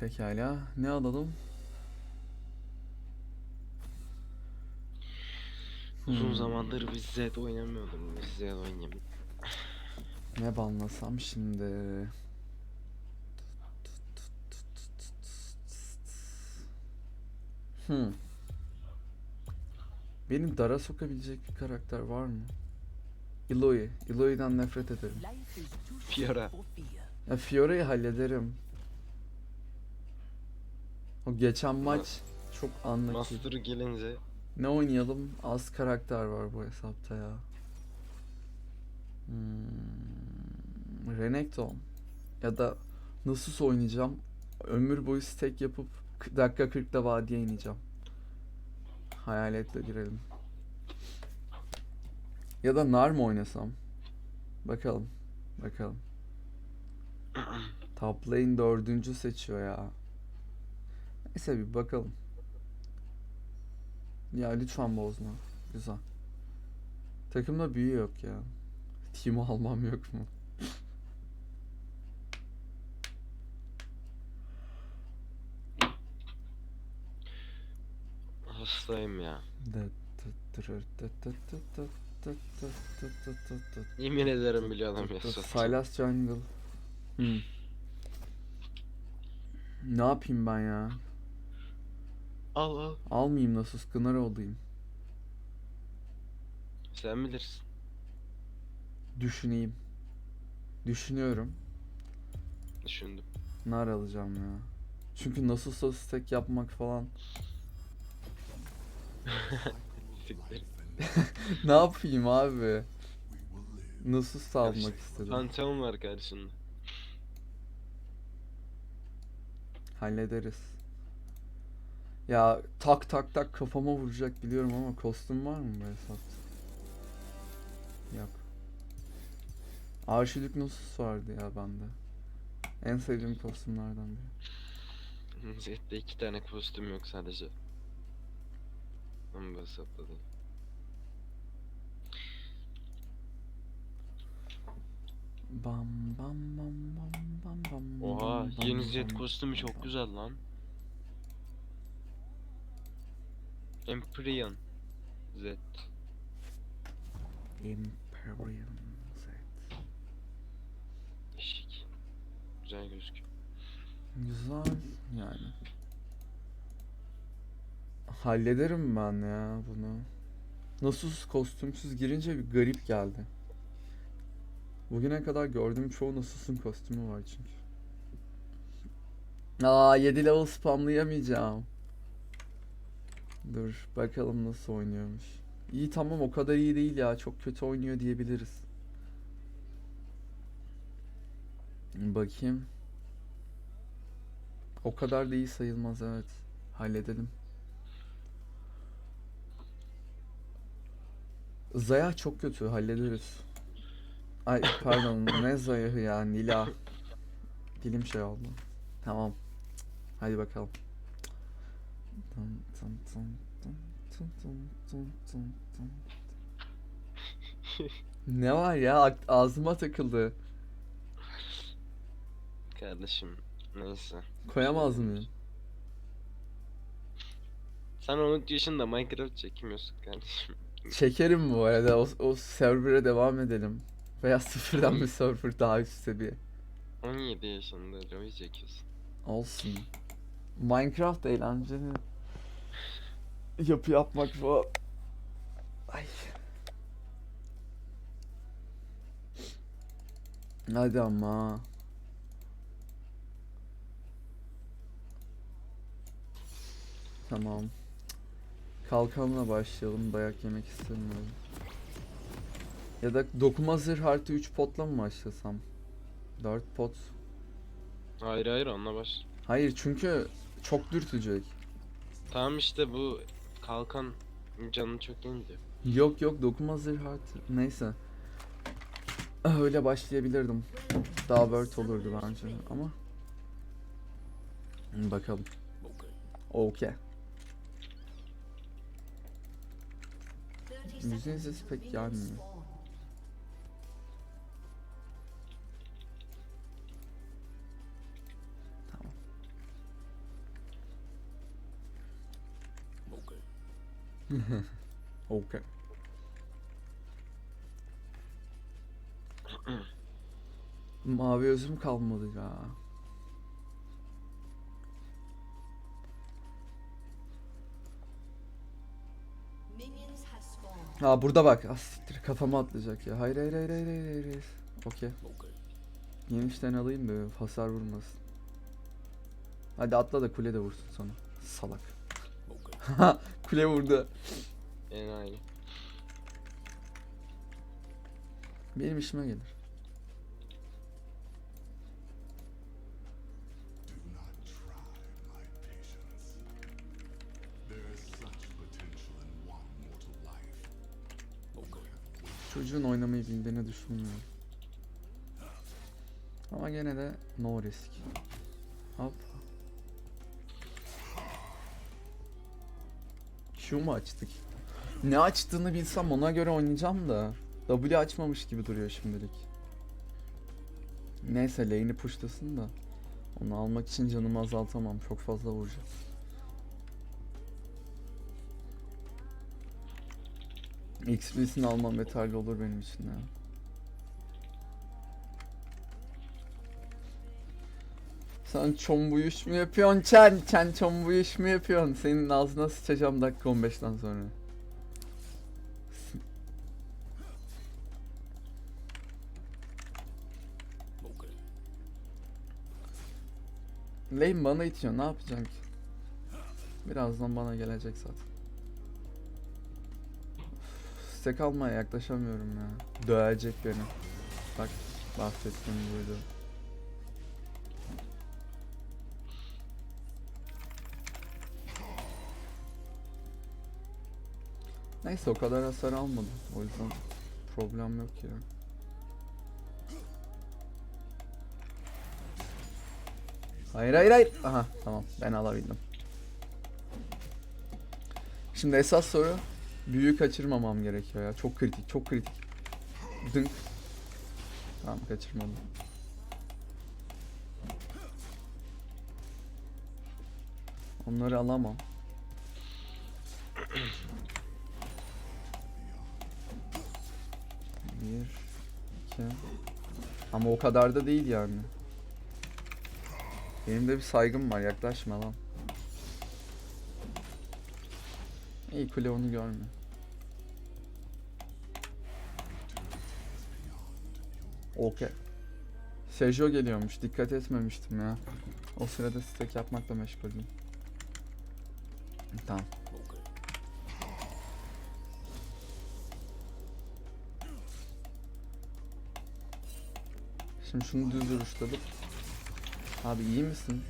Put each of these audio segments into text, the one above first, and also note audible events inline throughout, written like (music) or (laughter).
Pekala. Ne alalım? Uzun Hmm. zamandır biz Zed oynamıyordum. Biz Zed oynayayım. Ne banlasam şimdi? Hmm. Beni dara sokabilecek bir karakter var mı? Eloy. Eloy'dan nefret ederim. Fiora. Ya Fiora'yı hallederim. O geçen maç çok anlık. Master gelince Ne oynayalım? Az karakter var bu hesapta ya. Hmm, Renekton. Ya da Nasus oynayacağım. Ömür boyu stack yapıp dakika 40'da vadiye ineceğim. Hayaletle girelim. Ya da Nar mı oynasam? Bakalım. Bakalım. (clears throat) Top lane dördüncü seçiyor ya. Neyse bir bakalım. Ya lütfen bozma. Güzel. Takımda büyü yok ya. Team almam yok mu? hastayım ya. Yemin ederim biliyordum ya. Silas Jungle. Hmm. Ne yapayım ben ya? Al al. Almayayım nasıl Kınar olayım. Sen bilirsin. Düşüneyim. Düşünüyorum. Düşündüm. Nar alacağım ya. Çünkü nasılsa stack yapmak falan. Siktir. (laughs) ne yapayım abi? Nasıl almak istedim. Pantheon var karşında. Hallederiz. Ya tak tak tak kafama vuracak biliyorum ama kostüm var mı bu hesapta? Yok. Arşilik Nasus vardı ya bende. En sevdiğim kostümlerden biri. (laughs) Zed'de iki tane kostüm yok sadece. Ama hesapta değil. Bam bam bam bam bam bam. Oha bam, yeni Zed kostümü çok güzel lan. Empyrean Zed. Imperium Z. Şık. Güzel gözüküyor. Güzel yani. Hallederim ben ya bunu. Nasus kostümsüz girince bir garip geldi. Bugüne kadar gördüğüm çoğu Nasus'un kostümü var çünkü. Aa 7 level spamlayamayacağım. Dur bakalım nasıl oynuyormuş. İyi tamam o kadar iyi değil ya. Çok kötü oynuyor diyebiliriz. Bakayım. O kadar da iyi sayılmaz evet. Halledelim. Zaya çok kötü hallederiz. Ay pardon (laughs) ne zayahı ya Nila. Dilim şey oldu. Tamam. Hadi bakalım. Tın tın tın tın tın tın tın tın tın. (laughs) Ne var ya Ak- ağzıma takıldı. Kardeşim neyse. Koyamaz mıyım? Sen 13 yaşında Minecraft çekmiyorsun kardeşim. Çekerim bu (laughs) arada. O, o server'a devam edelim. Veya sıfırdan bir server daha üst seviye. 17 yaşında LoL çekiyorsun. Olsun. Minecraft eğlenceli. Yapı yapmak falan. Ay. Hadi ama. Tamam. Kalkanla başlayalım. Dayak yemek istemiyorum. Ya da dokuma zırh artı 3 potla mı başlasam? 4 pot. Hayır hayır onunla baş. Hayır çünkü çok dürtecek. Tamam işte bu kalkan canı çok indi. Yok yok dokuma zırh artı. Neyse. Ah, Öyle başlayabilirdim. Daha word olurdu bence ama. Bakalım. Okey. Müziğin sesi pek gelmiyor. (laughs) Okay. (clears throat) Mavi özüm kalmadı ya. Ha burada bak. Ah siktir kafama atlayacak ya. Hayır hayır hayır hayır hayır hayır. hayır. Okey. Yemişten alayım da hasar vurmasın. Hadi atla da kule de vursun sonra. Salak. (laughs) kule vurdu. Enayi. Benim işime gelir. Çocuğun oynamayı bildiğini düşünmüyorum. Ama gene de no risk. Hop. Q mu açtık? Ne açtığını bilsem ona göre oynayacağım da. W açmamış gibi duruyor şimdilik. Neyse lane'i pushlasın da. Onu almak için canımı azaltamam. Çok fazla vuracak. XP'sini almam yeterli olur benim için ya. Sen çombuyuş mu yapıyorsun Çen? Çen çombuyuş mu yapıyorsun? Senin ağzına sıçacağım dakika 15'ten sonra. Lane bana itiyor ne yapacaksın ki? Birazdan bana gelecek zaten. Stek almaya yaklaşamıyorum ya. Dövecek beni. Bak bahsettiğim buydu. Neyse o kadar hasar almadım. O yüzden problem yok ya. Hayır hayır hayır. Aha tamam ben alabildim. Şimdi esas soru büyüğü kaçırmamam gerekiyor ya. Çok kritik çok kritik. Dınk. Tamam kaçırmadım. Onları alamam. Bir, iki. Ama o kadar da değil yani. Benim de bir saygım var yaklaşma lan. İyi kule onu görmüyor. Okey. Sejo geliyormuş. Dikkat etmemiştim ya. O sırada stack yapmakla meşguldüm. Tamam. Şimdi şunu düz vuruşladık. Abi iyi misin?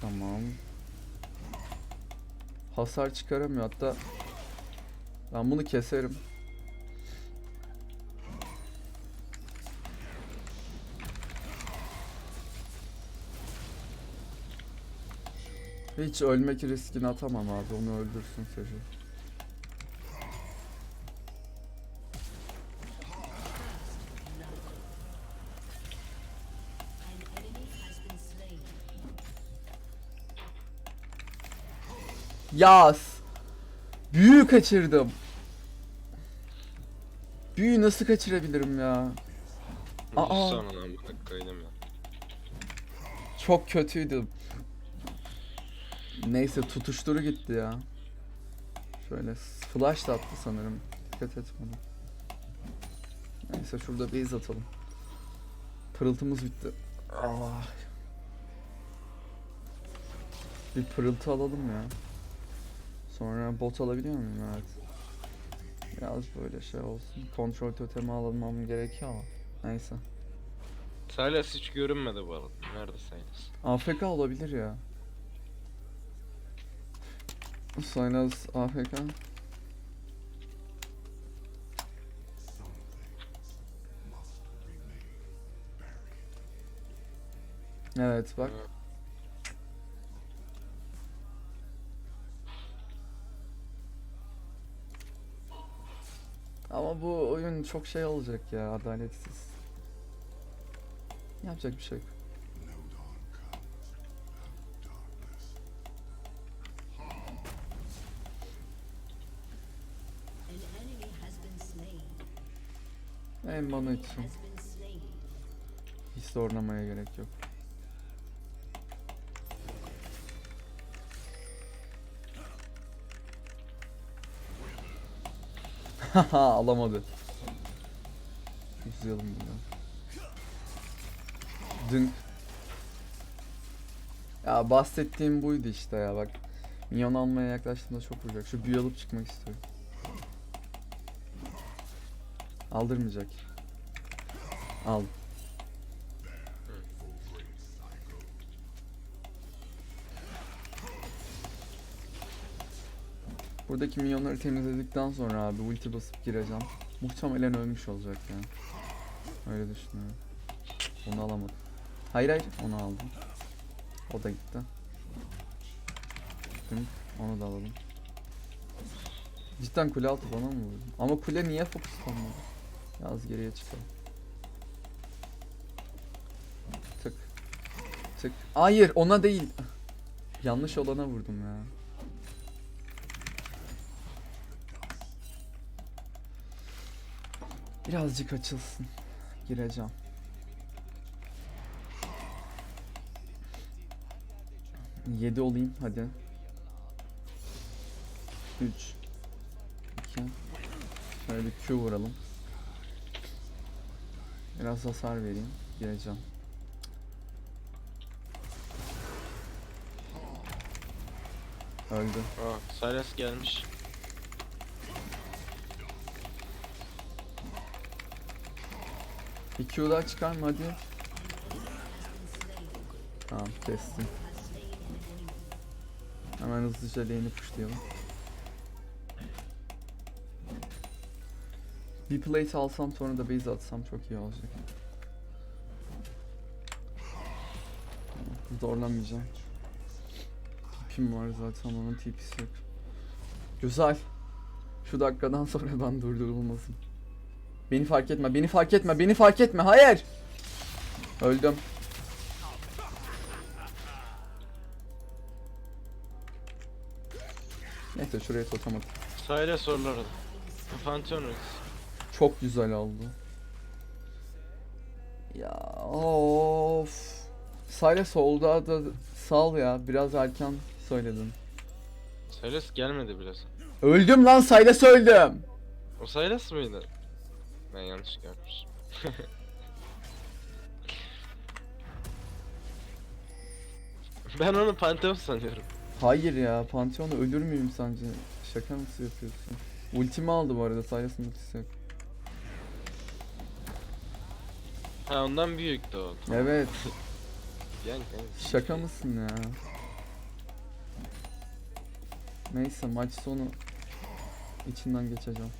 Tamam. Hasar çıkaramıyor hatta ben bunu keserim. Hiç ölmek riskini atamam abi onu öldürsün Seju. Yaz. Büyü kaçırdım. Büyü nasıl kaçırabilirim ya? Aa. Çok kötüydü. Neyse tutuşturu gitti ya. Şöyle flash da attı sanırım. Dikkat etmedim. Neyse şurada base atalım. Pırıltımız bitti. Ah. Bir pırıltı alalım ya. Sonra bot alabiliyor muyum? Evet. Biraz böyle şey olsun. Kontrol totemi almam gerekiyor ama. Neyse. Silas hiç görünmedi bu arada. Nerede Silas? AFK olabilir ya. Silas AFK. Evet bak. Ama bu oyun çok şey olacak ya adaletsiz. Yapacak bir şey yok. En bana için. Hiç zorlamaya gerek yok. Alamadı. Uzayalım bunu. Dün ya bahsettiğim buydu işte ya bak. Minyon almaya yaklaştığında çok vuracak. Şu büyü alıp çıkmak istiyorum. Aldırmayacak. Al. Buradaki minyonları temizledikten sonra abi ulti basıp gireceğim. Muhtemelen ölmüş olacak ya. Öyle düşünüyorum. Onu alamadım. Hayır hayır onu aldım. O da gitti. Dün onu da alalım. Cidden kule altı bana mı vurdu? Ama kule niye fokuslanmadı? Biraz geriye çıkalım. Tık. Tık. Hayır ona değil. Yanlış olana vurdum ya. Birazcık açılsın. Gireceğim. Yedi olayım hadi. Üç. İki. Şöyle bir Q vuralım. Biraz hasar vereyim. Gireceğim. Öldü. Aa, Sylas gelmiş. Bir Q daha çıkar mı hadi? Tamam kestim. Hemen hızlıca lane'i pushlayalım. Bir plate alsam sonra da base atsam çok iyi olacak. Tamam, Zorlamayacağım. Tipim var zaten onun tipisi yok. Güzel. Şu dakikadan sonra ben durdurulmasın. Beni fark etme, beni fark etme, beni fark etme. Hayır. Öldüm. Neyse şuraya totem at. Sylas soruları. Pantheon. Çok güzel oldu. Ya of. Sayla solda da sal ya. Biraz erken söyledim. Sylas gelmedi biraz. Öldüm lan Sayla öldüm. O Sylas mıydı? Ben yanlış görmüşüm. (laughs) ben onu Pantheon sanıyorum. Hayır ya Pantheon'da ölür müyüm sence? Şaka nasıl yapıyorsun? Ultimi aldı bu arada Sylas'ın ultisi yok. Ha ondan büyüktü o. Evet. (laughs) Yani. Şaka mısın ya? Neyse maç sonu içinden geçeceğim.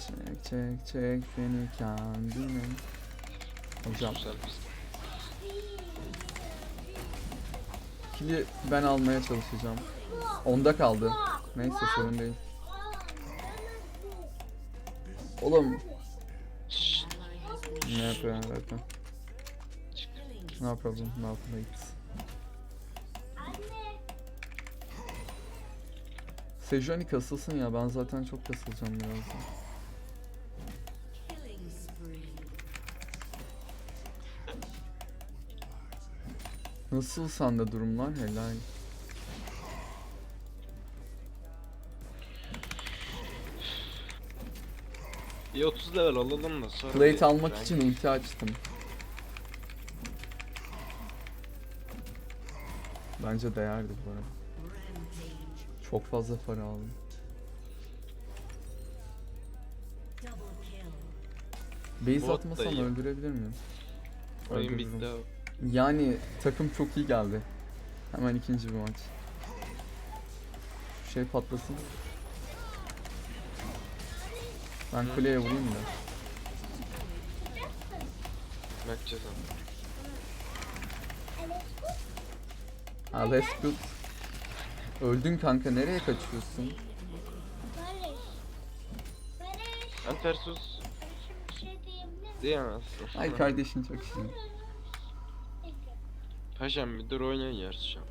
Çek çek çek beni kendine. Hocam biz. kili ben almaya çalışacağım. Onda kaldı. Neyse sorun değil. Oğlum ne yapıyorum zaten? No problem, no plates. Sejuani kasılsın ya ben zaten çok kasılacağım birazdan. Nasıl sende durumlar? Helal. Bir 30 level alalım da sonra. Plate bir almak için ulti açtım. Bence değerdi bu arada. Çok fazla para aldım. Base Bot da atmasam iyi. öldürebilir miyim? Oyun Öldürürüm. bitti abi. Yani takım çok iyi geldi. Hemen ikinci bir maç. Şu şey patlasın. Ben kuleye vurayım da. Bakacağız abi. Let's good. Öldün kanka nereye kaçıyorsun? Ben Tersus Bir şey diyemezsin. Ay kardeşin çok iyi. Paşam bir dur oyna yarışacağım.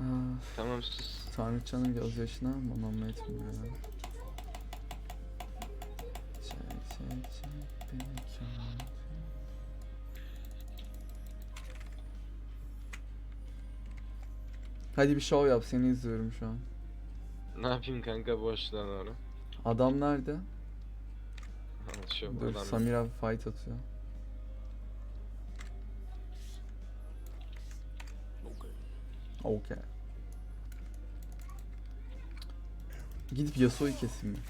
Ah, Tamam sus. Tanrıçanın gözyaşına manam etmiyor ya. Çek çek çek beni kâr. Hadi bir şov yap seni izliyorum şu an. Ne yapayım kanka boşluğa doğru. Adam nerede? Al Şu Dur buradan. Samir abi fight atıyor. Okey. Gidip Yasuo'yu keseyim mi?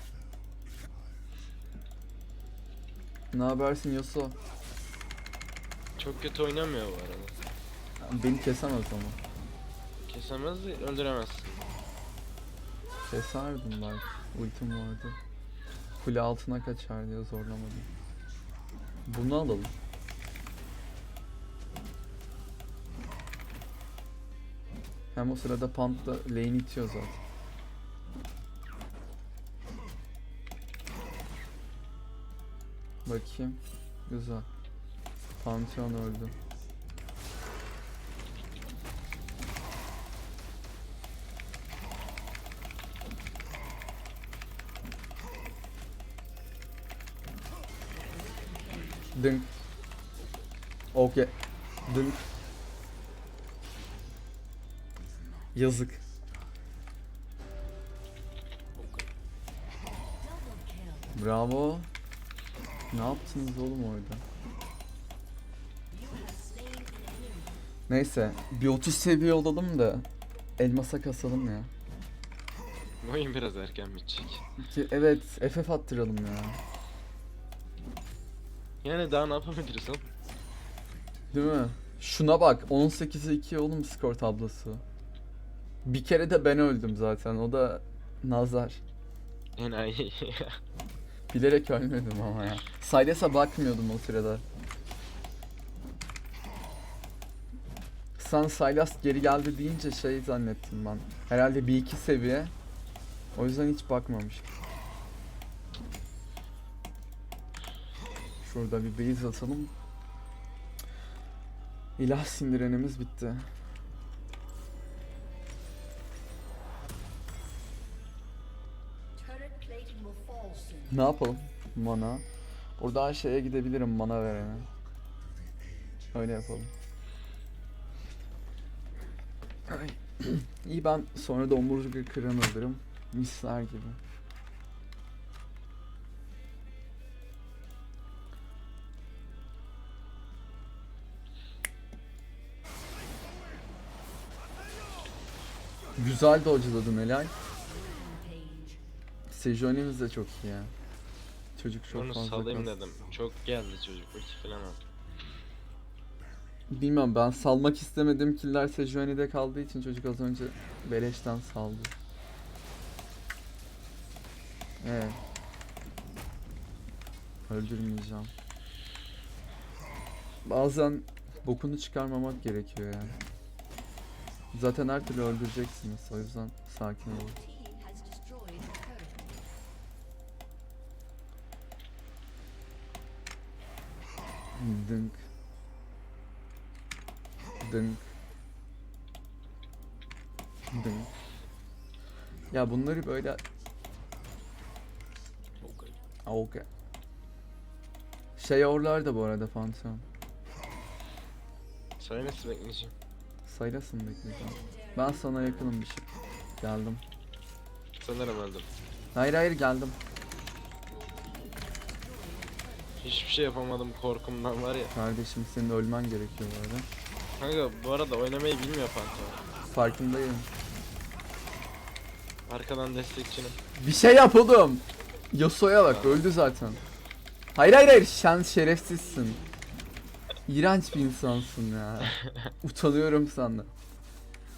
Ne habersin Yasuo? Çok kötü oynamıyor bu arada. Beni kesemez ama. Kesemez de öldüremezsin. Keserdim belki. Ultim vardı. Kule altına kaçar diye zorlamadım. Bunu alalım. Hem o sırada Pant da lane itiyor zaten. Bakayım. Güzel. Pantheon öldü. Dınk. Okey. Dınk. Yazık. Bravo. Ne yaptınız oğlum orada? Neyse bir 30 seviye olalım da elmasa kasalım ya. Bu oyun biraz erken bitecek. Ki evet FF attıralım ya. Yani daha ne yapabiliriz oğlum? Değil mi? Şuna bak 18'e 2 oğlum skor tablosu. Bir kere de ben öldüm zaten o da nazar. Enayi. (laughs) Bilerek ölmedim ama ya. Silas'a bakmıyordum o sırada. Sen Silas geri geldi deyince şey zannettim ben. Herhalde bir iki seviye. O yüzden hiç bakmamıştım. Şurada bir base atalım. İlah sindirenimiz bitti. Ne yapalım? Mana. Buradan şeye gidebilirim mana verene. Öyle yapalım. Ay. (clears throat) İyi ben sonra da omurga kıran alırım. Misler gibi. Güzel dodge'ladın helal. Sejonimiz de çok iyi ya. Çocuk çok Onu fazla salayım kas- dedim. Çok geldi çocuk. Ulti falan aldı. Bilmiyorum ben salmak istemediğim killer Sejuani'de kaldığı için çocuk az önce beleşten saldı. Evet. Öldürmeyeceğim. Bazen bokunu çıkarmamak gerekiyor yani. Zaten her türlü öldüreceksiniz o yüzden sakin olun. Dınk. Dınk. Dınk. Ya bunları böyle... Aa, Okey. Şey orlar da bu arada Pantheon. Sana nasıl bekleyeceğim? Saylasın bekleyeceğim. Ben sana yakınım bir şey. Geldim. Sanırım öldüm. Hayır hayır geldim. Hiçbir şey yapamadım korkumdan var ya. Kardeşim senin ölmen gerekiyor bu arada. Kanka bu arada oynamayı bilmiyor Pantheon. Farkındayım. Arkadan destekçinim. Bir şey yap oğlum. Yasuo'ya bak öldü zaten. Hayır hayır hayır sen şerefsizsin. İğrenç bir insansın ya. (laughs) Utanıyorum senden.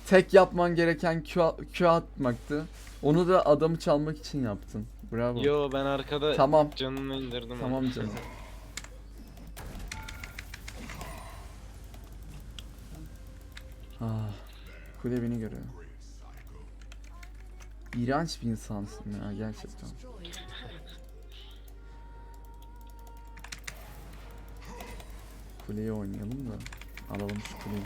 Tek yapman gereken Q, Q atmaktı. Onu da adamı çalmak için yaptın. Bravo. Yo ben arkada Tamam. canını indirdim. Tamam canım. Ah, kule beni görüyor. İğrenç bir insansın ya gerçekten. Kuleyi oynayalım da alalım şu kuleyi.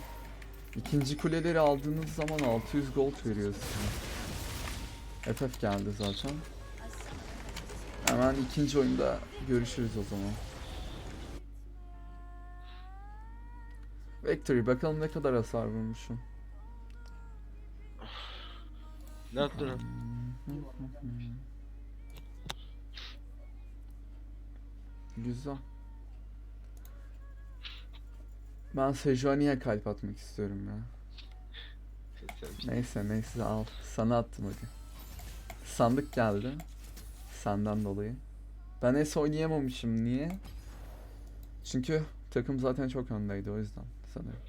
İkinci kuleleri aldığınız zaman 600 gold veriyor size. FF geldi zaten. Hemen ikinci oyunda görüşürüz o zaman. Victory bakalım ne kadar hasar vurmuşum. Ne yaptın? Güzel. Ben Sejuani'ye kalp atmak istiyorum ya. Neyse neyse al. Sana attım hadi. Sandık geldi. Senden dolayı. Ben es oynayamamışım. Niye? Çünkü takım zaten çok öndeydi o yüzden sanırım.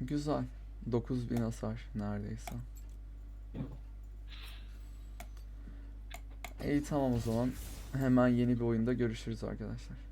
Güzel. 9000 hasar neredeyse. İyi tamam o zaman. Hemen yeni bir oyunda görüşürüz arkadaşlar.